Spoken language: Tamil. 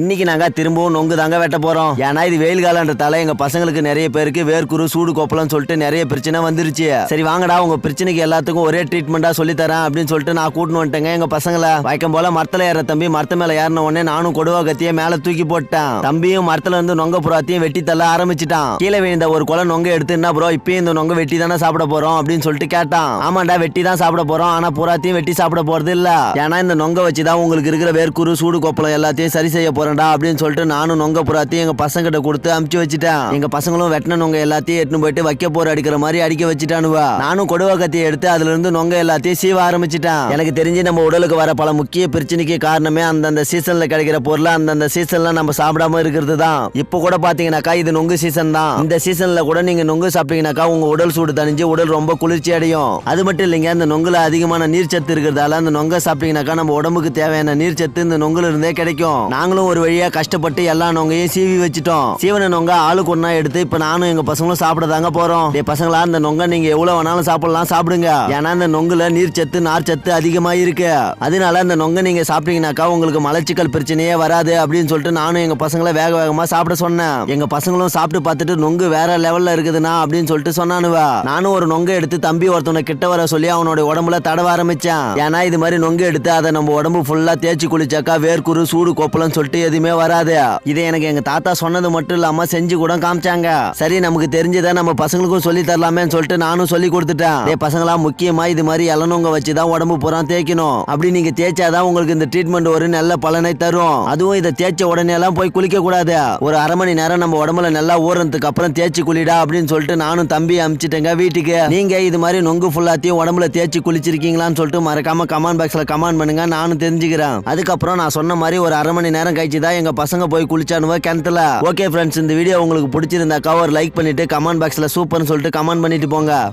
இன்னைக்கு நாங்க திரும்பவும் நொங்கு தாங்க வெட்ட போறோம். ஏன்னா இது வெயில் காலன்றதால எங்க பசங்களுக்கு நிறைய பேருக்கு வேர்க்குரு சூடு கொப்பளம்னு சொல்லிட்டு நிறைய பிரச்சனை வந்துருச்சு. சரி வாங்கடா உங்க பிரச்சனைக்கு எல்லாத்துக்கும் ஒரே ட்ரீட்மெண்டா சொல்லி தரேன் அப்படின்னு சொல்லிட்டு நான் கூட்டின்னு வந்துட்டேங்க எங்க பசங்களை. வழக்கம் போல மரத்துல ஏற தம்பி மரத்து மேல ஏறின உடனே நானும் கொடுவா கத்திய மேல தூக்கி போட்டேன். தம்பியும் மரத்துல இருந்து நொங்க புறாத்தையும் வெட்டி தள்ள ஆரம்பிச்சிட்டான். கீழே விழுந்த ஒரு குலை நொங்க எடுத்து என்ன ப்ரோ இப்பயும் இந்த நொங்க வெட்டி தானே சாப்பிட போறோம்? அப்படின்னு சொல்லிட்டு கேட்டான். ஆமாண்டா வெட்டி தான் சாப்பிட போறோம். ஆனா புறாத்தையும் வெட்டி சாப்பிட போறது இல்ல ஏன்னா இந்த நொங்க வச்சு தான் உங்களுக்கு இருக்கிற வேர்க்குரு சூடு கோப்பலம் எல்லாத்தையும் சரி செய்ய போறேன்டா அப்படின்னு சொல்லிட்டு நானும் நொங்க புறாத்தையும் எங்க பசங்கிட்ட கொடுத்து அமுச்சு வச்சுட்டேன். எங்க பசங்களும் வெட்டின நொங்க எல்லாத்தையும் எடுத்துன்னு போயிட்டு வைக்க போற அடிக்கிற மாதிரி அடிக்க வச்சுட்டானுவா. நானும் கொடுவா கத்தியை எடுத்து அதுல இருந்து நொங்க எல்லாத்தையும் சீவ ஆரம்பிச்சிட்டேன். எனக்கு தெரிஞ்சு நம்ம உடலுக்கு வர பல முக்கிய பிரச்சனைக்கு காரணமே அந்தந்த சீசன்ல கிடைக்கிற பொருளை அந்தந்த சீசன்ல நம்ம சாப்பிடாம இருக்கிறது தான் இப்போ கூட பாத்தீங்கன்னாக்கா இது நொங்கு சீசன் தான். இந்த சீசன்ல கூட நீங்க நொங்கு சாப்பிட்டீங்கன்னாக்கா உங்க உடல் சூடு தணிஞ்சு உடல் ரொம்ப குளிர்ச்சி அடையும். அது மட்டும் இல்லைங்க அந்த நொங்குல அதிகமான நீர் சத்து இருக்கிறதால அந்த நொங்க சாப்பிட்டீங்கன்னாக்கா நம்ம உடம்புக்கு தேவையான நீர் சத்து இந்த நொங்குல இருந்தே கிடைக்கும். நாங்களும் ஒரு வழியா கஷ்டப்பட்டு எல்லா நொங்கையும் சீவி வச்சுட்டோம். சீவன நொங்க ஆளுக்கு ஒன்னா எடுத்து இப்ப நானும் எங்க பசங்களும் சாப்பிட தாங்க போறோம். டேய் பசங்களா அந்த நொங்க நீங்க எவ்வளவு வேணாலும் சாப்பிடலாம் சாப்பிடுங்க. ஏன்னா அந்த நொங்குல நீர் சத்து நார் சத்து அதிகமா இருக்கு. அதனால அந்த நொங்க நீங்க சாப்பிட்டீங்கன்னாக்கா உங்களுக்கு மலச்சிக்கல் பிரச்சனையே வராது அப்படின்னு சொல்லிட்டு நானும் எங்க பசங்களை வேக வேகமா சாப்பிட சொன்னேன். எங்க பசங்களும் சாப்பிட்டு பார்த்துட்டு நொங்கு வேற லெவல்ல இருக்குதுண்ணா அப்படின்னு சொல்லிட்டு சொன்னானுவா. நானும் ஒரு நொங்க எடுத்து தம்பி ஒருத்தவனை கிட்ட வர சொல்லி அவனோட உடம்புல தடவ ஆரம்பிச்சேன். ஏன்னா இது மாதிரி நொங்கு எடுத்து அதை நம்ம உடம்பு ஃபுல்லா தேய்ச்சி குளிச்சாக்கா வேர்க்குரு சூடு கோப்பலன்னு சொல்லிட்டு எதுவுமே வராது. இதை எனக்கு எங்க தாத்தா சொன்னது மட்டும் இல்லாம செஞ்சு கூட காமிச்சாங்க. சரி நமக்கு தெரிஞ்சதை நம்ம பசங்களுக்கும் சொல்லி தரலாமேன்னு சொல்லிட்டு நானும் சொல்லி கொடுத்துட்டேன். டேய் பசங்களா முக்கியமா இது மாதிரி இளநுங்க வச்சு தான் உடம்பு பூரா தேய்க்கணும். அப்படி நீங்க தேய்ச்சாதான் உங்களுக்கு இந்த ட்ரீட்மெண்ட் ஒரு நல்ல பலனை தரும். அதுவும் இதை தேய்ச்ச உடனே எல்லாம் போய் குளிக்க கூடாது. ஒரு அரை மணி நேரம் நம்ம உடம்புல நல்லா ஊறதுக்கு அப்புறம் தேய்ச்சி குளிடா அப்படின்னு சொல்லிட்டு நானும் தம்பி அமிச்சிட்டேங்க வீட்டுக்கு. நீங்க இது மாதிரி நொங்கு ஃபுல்லாத்தையும் உடம்புல தேய்ச்சி குளிச்சிருக்கீங்களான்னு சொல்லிட்டு மறக்காம கமெண்ட் பாக்ஸ்ல கமெண்ட் பண்ணுங்க. நானும் தெரிஞ்சுக்கிறேன். அதுக்கப்புறம் நான் சொன்ன மாதிரி ஒரு அரை மணி நேரம் கழிச்சு தான் எங்க பசங்க போய் குளிச்சானுவ கிணத்துல? ஓகே ஃப்ரெண்ட்ஸ் இந்த வீடியோ உங்களுக்கு பிடிச்சிருந்தாக்கா ஒரு லைக் பண்ணிட்டு கமெண்ட் பாக்ஸ்ல சூப்பர்னு சொல்லிட்டு கமெண்ட் பண்ணிட்டு போங்க.